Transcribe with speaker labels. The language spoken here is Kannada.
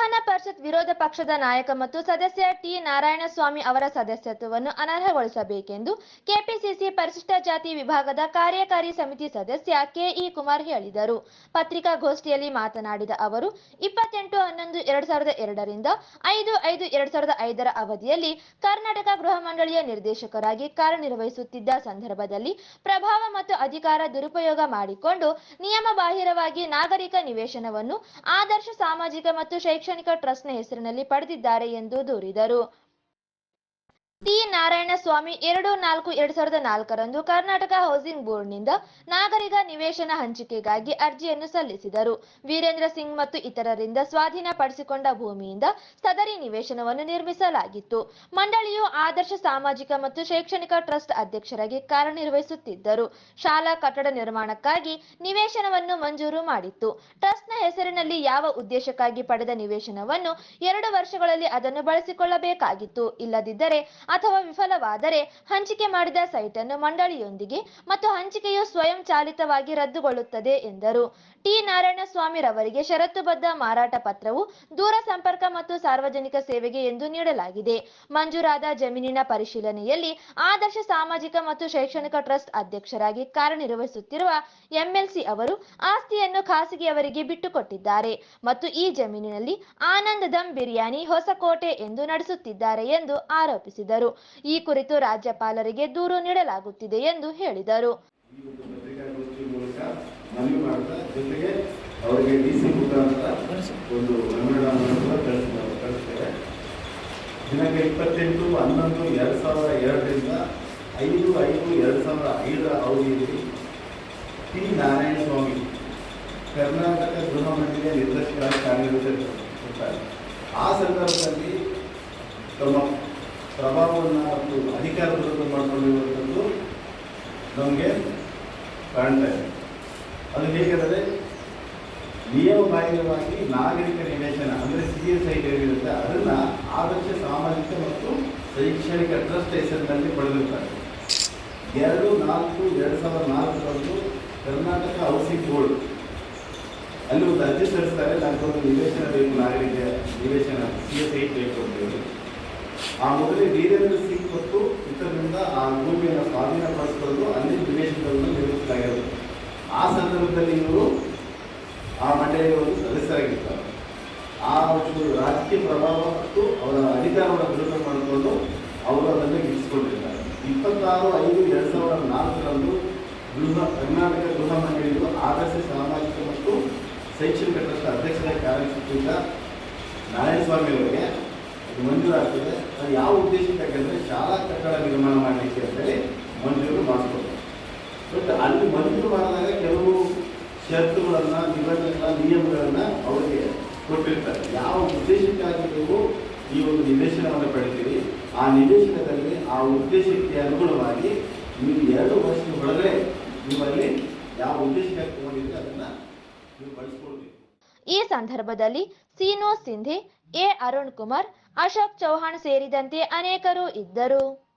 Speaker 1: ವಿಧಾನ ಪರಿಷತ್ ವಿರೋಧ ಪಕ್ಷದ ನಾಯಕ ಮತ್ತು ಸದಸ್ಯ ಟಿ ನಾರಾಯಣಸ್ವಾಮಿ ಅವರ ಸದಸ್ಯತ್ವವನ್ನು ಅನರ್ಹಗೊಳಿಸಬೇಕೆಂದು ಕೆಪಿಸಿಸಿ ಪರಿಶಿಷ್ಟ ಜಾತಿ ವಿಭಾಗದ ಕಾರ್ಯಕಾರಿ ಸಮಿತಿ ಸದಸ್ಯ ಕೆಇ ಕುಮಾರ್ ಹೇಳಿದರು. ಪತ್ರಿಕಾಗೋಷ್ಠಿಯಲ್ಲಿ ಮಾತನಾಡಿದ ಅವರು, ಇಪ್ಪತ್ತೆಂಟು, ಹನ್ನೊಂದು, ಎರಡ್ ಸಾವಿರದ ಎರಡರಿಂದ ಐದು ಐದು, ಎರಡ್ ಸಾವಿರದ ಐದರ ಅವಧಿಯಲ್ಲಿ ಕರ್ನಾಟಕ ಗೃಹ ಮಂಡಳಿಯ ನಿರ್ದೇಶಕರಾಗಿ ಕಾರ್ಯನಿರ್ವಹಿಸುತ್ತಿದ್ದ ಸಂದರ್ಭದಲ್ಲಿ ಪ್ರಭಾವ ಮತ್ತು ಅಧಿಕಾರ ದುರುಪಯೋಗ ಮಾಡಿಕೊಂಡು ನಿಯಮ ಬಾಹಿರವಾಗಿ ನಾಗರಿಕ ನಿವೇಶನವನ್ನು ಆದರ್ಶ ಸಾಮಾಜಿಕ ಮತ್ತು ಶೈಕ್ಷಣಿಕ ಟ್ರಸ್ಟ್ನ ಹೆಸರಿನಲ್ಲಿ ಪಡೆದಿದ್ದಾರೆ ಎಂದು ದೂರಿದರು. ಟಿ ನಾರಾಯಣಸ್ವಾಮಿ ಎರಡು ನಾಲ್ಕು ಎರಡ್ ಸಾವಿರದ ನಾಲ್ಕರಂದು ಕರ್ನಾಟಕ ಹೌಸಿಂಗ್ ಬೋರ್ಡ್ನಿಂದ ನಾಗರಿಕ ನಿವೇಶನ ಹಂಚಿಕೆಗಾಗಿ ಅರ್ಜಿಯನ್ನು ಸಲ್ಲಿಸಿದರು. ವೀರೇಂದ್ರ ಸಿಂಗ್ ಮತ್ತು ಇತರರಿಂದ ಸ್ವಾಧೀನಪಡಿಸಿಕೊಂಡ ಭೂಮಿಯಿಂದ ಸದರಿ ನಿವೇಶನವನ್ನು ನಿರ್ಮಿಸಲಾಗಿತ್ತು. ಮಂಡಳಿಯು ಆದರ್ಶ ಸಾಮಾಜಿಕ ಮತ್ತು ಶೈಕ್ಷಣಿಕ ಟ್ರಸ್ಟ್ ಅಧ್ಯಕ್ಷರಾಗಿ ಕಾರ್ಯನಿರ್ವಹಿಸುತ್ತಿದ್ದರು. ಶಾಲಾ ಕಟ್ಟಡ ನಿರ್ಮಾಣಕ್ಕಾಗಿ ನಿವೇಶನವನ್ನು ಮಂಜೂರು ಮಾಡಿತ್ತು. ಟ್ರಸ್ಟ್ನ ಹೆಸರಿನಲ್ಲಿ ಯಾವ ಉದ್ದೇಶಕ್ಕಾಗಿ ಪಡೆದ ನಿವೇಶನವನ್ನು ಎರಡು ವರ್ಷಗಳಲ್ಲಿ ಅದನ್ನು ಬಳಸಿಕೊಳ್ಳಬೇಕಾಗಿತ್ತು. ಇಲ್ಲದಿದ್ದರೆ ಅಥವಾ ವಿಫಲವಾದರೆ ಹಂಚಿಕೆ ಮಾಡಿದ ಸೈಟ್ ಅನ್ನು ಮಂಡಳಿಯೊಂದಿಗೆ ಮತ್ತು ಹಂಚಿಕೆಯು ಸ್ವಯಂ ಚಾಲಿತವಾಗಿ ರದ್ದುಗೊಳ್ಳುತ್ತದೆ ಎಂದರು. ಟಿ. ನಾರಾಯಣಸ್ವಾಮಿ ರವರಿಗೆ ಷರತ್ತುಬದ್ಧ ಮಾರಾಟ ಪತ್ರವು ದೂರ ಸಂಪರ್ಕ ಮತ್ತು ಸಾರ್ವಜನಿಕ ಸೇವೆಗೆ ಎಂದು ನೀಡಲಾಗಿದೆ. ಮಂಜೂರಾದ ಜಮೀನಿನ ಪರಿಶೀಲನೆಯಲ್ಲಿ ಆದರ್ಶ ಸಾಮಾಜಿಕ ಮತ್ತು ಶೈಕ್ಷಣಿಕ ಟ್ರಸ್ಟ್ ಅಧ್ಯಕ್ಷರಾಗಿ ಕಾರ್ಯನಿರ್ವಹಿಸುತ್ತಿರುವ ಎಂಎಲ್ಸಿ ಅವರು ಆಸ್ತಿಯನ್ನು ಖಾಸಗಿಯವರಿಗೆ ಬಿಟ್ಟುಕೊಟ್ಟಿದ್ದಾರೆ ಮತ್ತು ಈ ಜಮೀನಿನಲ್ಲಿ ಆನಂದ್ ದಮ್ ಬಿರಿಯಾನಿ ಹೊಸಕೋಟೆ ಎಂದು ನಡೆಸುತ್ತಿದ್ದಾರೆ ಎಂದು ಆರೋಪಿಸಿದರು. ಈ ಕುರಿತು ರಾಜ್ಯಪಾಲರಿಗೆ ದೂರು ನೀಡಲಾಗುತ್ತಿದೆ ಎಂದು ಹೇಳಿದರು.
Speaker 2: ಈ ಒಂದು ಪತ್ರಿಕಾಗೋಷ್ಠಿ ಮೂಲಕ ಮನವಿ ಮಾಡ್ತಾ ಅವರಿಗೆ ಡಿ ಸಿ ಒಂದು ಮೆಮೊರಾಂಡಮ್ ಕಳಿಸ್ತಾರೆ. ದಿನಾಂಕ ಇಪ್ಪತ್ತೆಂಟು, ಹನ್ನೊಂದು, ಎರಡು ಸಾವಿರದ ಎರಡರಿಂದ ಐದು ಐದು, ಎರಡು ಸಾವಿರದ ಐದರ ಅವಧಿಯಲ್ಲಿ ಟಿ. ನಾರಾಯಣಸ್ವಾಮಿ ಕರ್ನಾಟಕ ಗೃಹ ಮಂಡಳಿಯ ನಿರ್ದೇಶಕರಾಗಿ ಕಾರ್ಯನಿರ್ವಹಿಸುತ್ತಾರೆ ಆ ಸಂದರ್ಭದಲ್ಲಿ ತಮ್ಮ ಪ್ರಭಾವವನ್ನು ಮತ್ತು ಅಧಿಕಾರ ದುರುಪಯೋಗ ಮಾಡಿಕೊಂಡಿರುವಂಥದ್ದು ನಮಗೆ ಕಾಣ್ತಾ ಇದೆ. ಅದು ಹೇಗೆಂದರೆ ನಿಯಮ ಬಾಹಿರವಾಗಿ ನಾಗರಿಕ ನಿವೇಶನ ಅಂದರೆ ಸಿ ಎಸ್ ಐ ಏನಿರುತ್ತೆ ಅದನ್ನು ಆದರ್ಶ ಸಾಮಾಜಿಕ ಮತ್ತು ಶೈಕ್ಷಣಿಕ ಟ್ರಸ್ಟ್ ಹೆಸರಿನಲ್ಲಿ ಪಡೆದಿರ್ತಾರೆ. ಎರಡು ನಾಲ್ಕು ಎರಡು ಸಾವಿರದ ನಾಲ್ಕರಂದು ಕರ್ನಾಟಕ ಹೌಸಿಂಗ್ ಬೋರ್ಡ್ ಅಲ್ಲಿ ಒಂದು ಅರ್ಜಿ ಸಲ್ಲಿಸ್ತಾರೆ ನಾಲ್ಕು ನಿವೇಶನ ಬೇಕು, ನಾಗರಿಕ ನಿವೇಶನ ಸಿ ಎಸ್ ಐ ಬೇಕು ಅಂತ ಹೇಳಿ. ಆ ಮೊದಲೇ ವೀರೇಂದ್ರ ಸಿಂಗ್ ಮತ್ತು ಇತರರಿಂದ ಆ ಭೂಮಿಯನ್ನು ಸ್ವಾಧೀನಪಡಿಸಿಕೊಂಡು ಅಲ್ಲಿ ನಿವೇಶನಗಳನ್ನು ನಿರ್ಮಿಸಲಾಗಿರುತ್ತೆ ಆ ಸಂದರ್ಭದಲ್ಲಿ ಇವರು ಆ ಮಂಡಳಿಯ ಒಂದು ಸದಸ್ಯರಾಗಿರ್ತಾರೆ. ಆ ಒಂದು ರಾಜಕೀಯ ಪ್ರಭಾವ ಮತ್ತು ಅವರ ಅಧಿಕಾರವನ್ನು ದುರುಪಯೋಗ ಮಾಡಿಕೊಂಡು ಅವರು ಅದನ್ನು ಗಿಟ್ಟಿಸಿಕೊಂಡಿರ್ತಾರೆ ಇಪ್ಪತ್ತಾರು, ಐದು, ಎರಡು ಸಾವಿರದ ನಾಲ್ಕರಂದು ಗೃಹ, ಕರ್ನಾಟಕ ಗೃಹ ಮಂಡಳಿಯು ಆದರ್ಶ ಸಾಮಾಜಿಕ ಮತ್ತು ಶೈಕ್ಷಣಿಕ ಟ್ರಸ್ಟ್ ಅಧ್ಯಕ್ಷರಾಗಿ ಕಾರ್ಯಸೂಚಿಯಿಂದ ನಾರಾಯಣಸ್ವಾಮಿ ಅವರಿಗೆ ಮಂಜೂರಾಗ್ತದೆ ಅದು ಯಾವ ಉದ್ದೇಶಕ್ಕೆ ಅಂದರೆ ಶಾಲಾ ಕಟ್ಟಡ ನಿರ್ಮಾಣ ಮಾಡಲಿಕ್ಕೆ ಅಂತೇಳಿ ಮಂಜೂರು ಮಾಡಿಕೊಡ್ತಾರೆ. ಬಟ್ ಅಲ್ಲಿ ಮಂಜೂರು ಮಾಡಿದಾಗ ಕೆಲವು ಷರತ್ತುಗಳನ್ನು ನಿಬಂಧನೆಗಳ ನಿಯಮಗಳನ್ನು ಅವರಿಗೆ ಕೊಟ್ಟಿರ್ತಾರೆ. ಯಾವ ಉದ್ದೇಶಕ್ಕಾಗಿ ನೀವು ಈ ಒಂದು ನಿವೇಶನವನ್ನು ಪಡಿತೀರಿ ಆ ನಿವೇಶನದಲ್ಲಿ ಆ ಉದ್ದೇಶಕ್ಕೆ ಅನುಗುಣವಾಗಿ ನೀವು ಎರಡು ವರ್ಷದ ಒಳಗಡೆ ನಿಮ್ಮಲ್ಲಿ ಯಾವ ಉದ್ದೇಶಕ್ಕೆ ತಗೊಂಡಿದ್ರೆ ಅದನ್ನು ನೀವು ಬಳಸ್ಕೊಳ್ಬೇಕು.
Speaker 1: ಈ ಸಂದರ್ಭದಲ್ಲಿ ಸೀನು ಸಿಂಧಿ ಎ ಅರುಣ್ ಕುಮಾರ್ ಅಶೋಕ್ ಚೌಹಾಣ್ ಸೇರಿದಂತೆ ಅನೇಕರು ಇದ್ದರು.